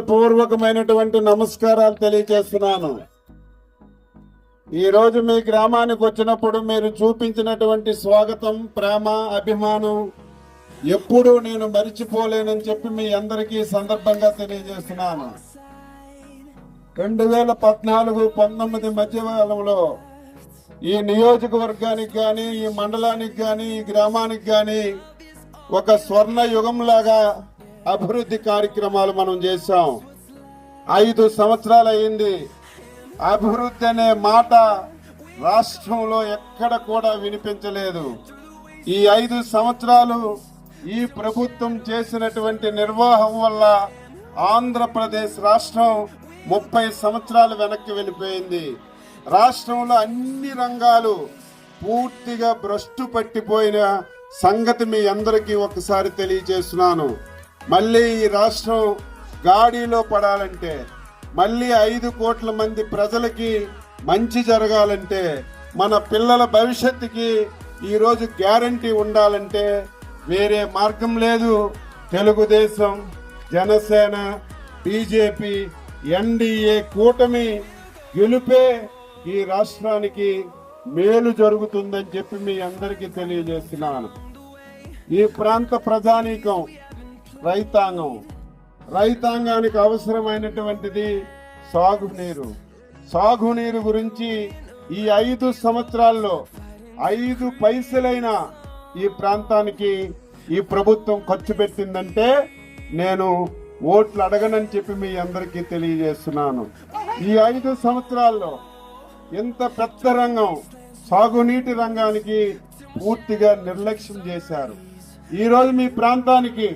పూర్వకమైనటువంటి నమస్కారాలు తెలియజేస్తున్నాను. ఈరోజు మీ గ్రామానికి వచ్చినప్పుడు మీరు చూపించినటువంటి స్వాగతం ప్రేమ అభిమానం ఎప్పుడూ నేను మరిచిపోలేనని చెప్పి మీ అందరికీ సందర్భంగా తెలియజేస్తున్నాను. రెండు వేల పద్నాలుగు పంతొమ్మిది మధ్యకాలంలో ఈ నియోజకవర్గానికి కానీ ఈ మండలానికి కానీ ఈ గ్రామానికి కానీ ఒక స్వర్ణ యుగంలాగా అభివృద్ధి కార్యక్రమాలు మనం చేశాం. ఐదు సంవత్సరాలు అయింది అభివృద్ధి అనే మాట రాష్ట్రంలో ఎక్కడ కూడా వినిపించలేదు. ఈ ఐదు సంవత్సరాలు ఈ ప్రభుత్వం చేసినటువంటి నిర్వాహం వల్ల ఆంధ్రప్రదేశ్ రాష్ట్రం ముప్పై సంవత్సరాలు వెనక్కి వెళ్ళిపోయింది. రాష్ట్రంలో అన్ని రంగాలు పూర్తిగా భ్రష్టు పట్టిపోయిన సంగతి మీ అందరికీ ఒకసారి తెలియజేస్తున్నాను. మళ్ళీ ఈ రాష్ట్రం గాడిలో పడాలంటే మళ్ళీ ఐదు కోట్ల మంది ప్రజలకి మంచి జరగాలంటే మన పిల్లల భవిష్యత్తుకి ఈరోజు గ్యారంటీ ఉండాలంటే వేరే మార్గం లేదు. తెలుగుదేశం జనసేన బీజేపీ ఎన్డీఏ కూటమి గెలుపే ఈ రాష్ట్రానికి మేలు జరుగుతుందని చెప్పి మీ అందరికీ తెలియజేస్తున్నాను. ఈ ప్రాంత ప్రజానీకం రైతాంగం. రైతాంగానికి అవసరమైనటువంటిది సాగునీరు సాగునీరు గురించి ఈ ఐదు సంవత్సరాల్లో ఐదు పైసలైన ఈ ప్రాంతానికి ఈ ప్రభుత్వం ఖర్చు పెట్టిందంటే నేను ఓట్లు అడగనని చెప్పి మీ అందరికీ తెలియజేస్తున్నాను. ఈ ఐదు సంవత్సరాల్లో ఇంత పెద్ద రంగం సాగునీటి రంగానికి పూర్తిగా నిర్లక్ష్యం చేశారు. ఈరోజు మీ ప్రాంతానికి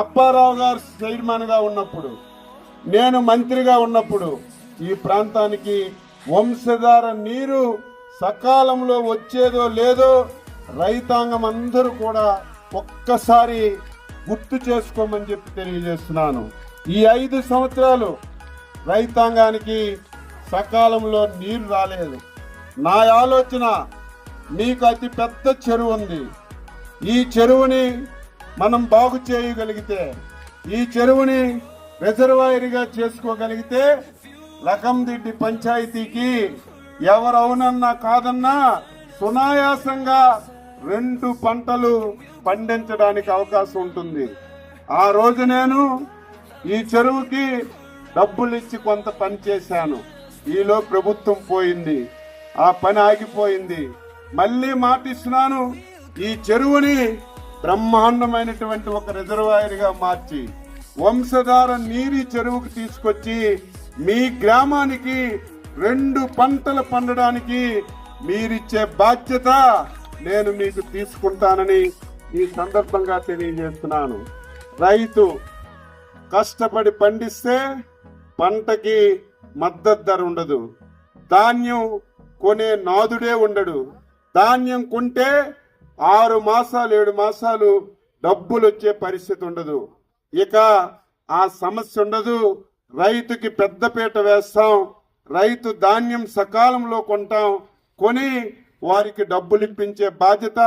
అప్పారావు గారు చైర్మన్గా ఉన్నప్పుడు నేను మంత్రిగా ఉన్నప్పుడు ఈ ప్రాంతానికి వంశధార నీరు సకాలంలో వచ్చేదో లేదో రైతాంగం అందరూ కూడా ఒక్కసారి గుర్తు చేసుకోమని చెప్పి తెలియజేస్తున్నాను. ఈ ఐదు సంవత్సరాలు రైతాంగానికి సకాలంలో నీరు రాలేదు. నా ఆలోచన మీకు అతి పెద్ద చెరువు ఉంది. ఈ చెరువుని మనం బాగు చేయగలిగితే ఈ చెరువుని రిజర్వాయర్గా చేసుకోగలిగితే లకందిడ్డి పంచాయతీకి ఎవరవునన్నా కాదన్నా సునాయాసంగా రెండు పంటలు పండించడానికి అవకాశం ఉంటుంది. ఆ రోజు నేను ఈ చెరువుకి డబ్బులు ఇచ్చి కొంత పని చేశాను. ఈలో ప్రభుత్వం పోయింది. ఆ పని ఆగిపోయింది. మళ్ళీ మాటిస్తున్నాను ఈ చెరువుని బ్రహ్మాండమైనటువంటి ఒక రిజర్వాయర్గా మార్చి వంశధార నీరి చెరువుకు తీసుకొచ్చి మీ గ్రామానికి రెండు పంటలు పండడానికి మీరిచ్చే బాధ్యత నేను మీకు తీసుకుంటానని ఈ సందర్భంగా తెలియజేస్తున్నాను. రైతు కష్టపడి పండిస్తే పంటకి మద్దతు ధర ఉండదు. ధాన్యం కొనే నాదుడే ఉండడు. ధాన్యం కొంటే ఆరు మాసాలు ఏడు మాసాలు డబ్బులు వచ్చే పరిస్థితి ఉండదు. ఇక ఆ సమస్య ఉండదు. రైతుకి పెద్దపీట వేస్తాం. రైతు ధాన్యం సకాలంలో కొంటాం. కొని వారికి డబ్బులు ఇప్పించే బాధ్యత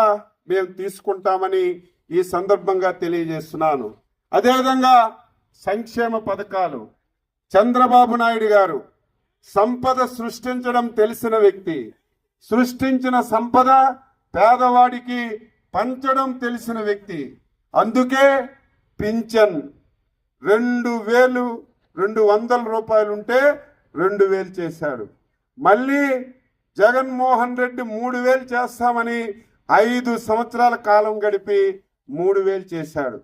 మేము తీసుకుంటామని ఈ సందర్భంగా తెలియజేస్తున్నాను. అదేవిధంగా సంక్షేమ పథకాలు. చంద్రబాబు నాయుడు గారు సంపద సృష్టించడం తెలిసిన వ్యక్తి. సృష్టించిన సంపద పేదవాడికి పంచడం తెలిసిన వ్యక్తి. అందుకే పింఛన్. రెండు వేలు రెండు వందల రూపాయలు ఉంటే రెండు వేలు చేశాడు. మళ్ళీ జగన్మోహన్ రెడ్డి మూడు వేలు చేస్తామని ఐదు సంవత్సరాల కాలం గడిపి మూడు వేలు చేశాడు.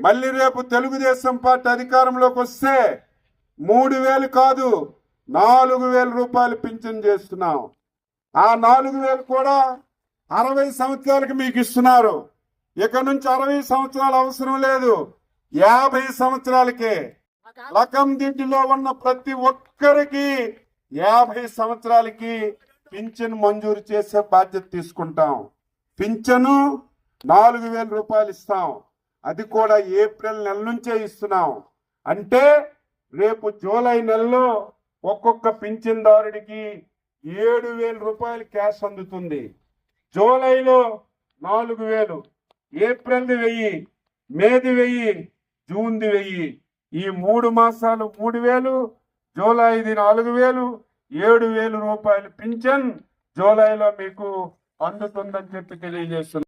మళ్ళీ రేపు తెలుగుదేశం పార్టీ అధికారంలోకి వస్తే మూడు వేలు కాదు నాలుగు వేల రూపాయలు పింఛన్ చేస్తున్నాం. ఆ నాలుగు వేలు కూడా అరవై సంవత్సరాలకు మీకు ఇస్తున్నారు. ఇక నుంచి అరవై సంవత్సరాలు అవసరం లేదు. యాభై సంవత్సరాలకే లకందిడ్డిలో ఉన్న ప్రతి ఒక్కరికి యాభై సంవత్సరాలకి పింఛన్ మంజూరు చేసే బాధ్యత తీసుకుంటాం. పింఛను నాలుగు వేల రూపాయలు ఇస్తాం. అది కూడా ఏప్రిల్ నెల నుంచే ఇస్తున్నాం. అంటే రేపు జూలై నెలలో ఒక్కొక్క పింఛన్దారుడికి ఏడు వేల రూపాయలు క్యాష్ అందుతుంది. జూలైలో నాలుగు వేలు ఏప్రిల్ది వెయ్యి మేది వెయ్యి జూన్ది వెయ్యి. ఈ మూడు మాసాలు మూడు వేలు జూలైది నాలుగు వేలు ఏడు వేలు రూపాయలు పింఛన్ జూలైలో మీకు అందుతుందని చెప్పి తెలియజేస్తున్నారు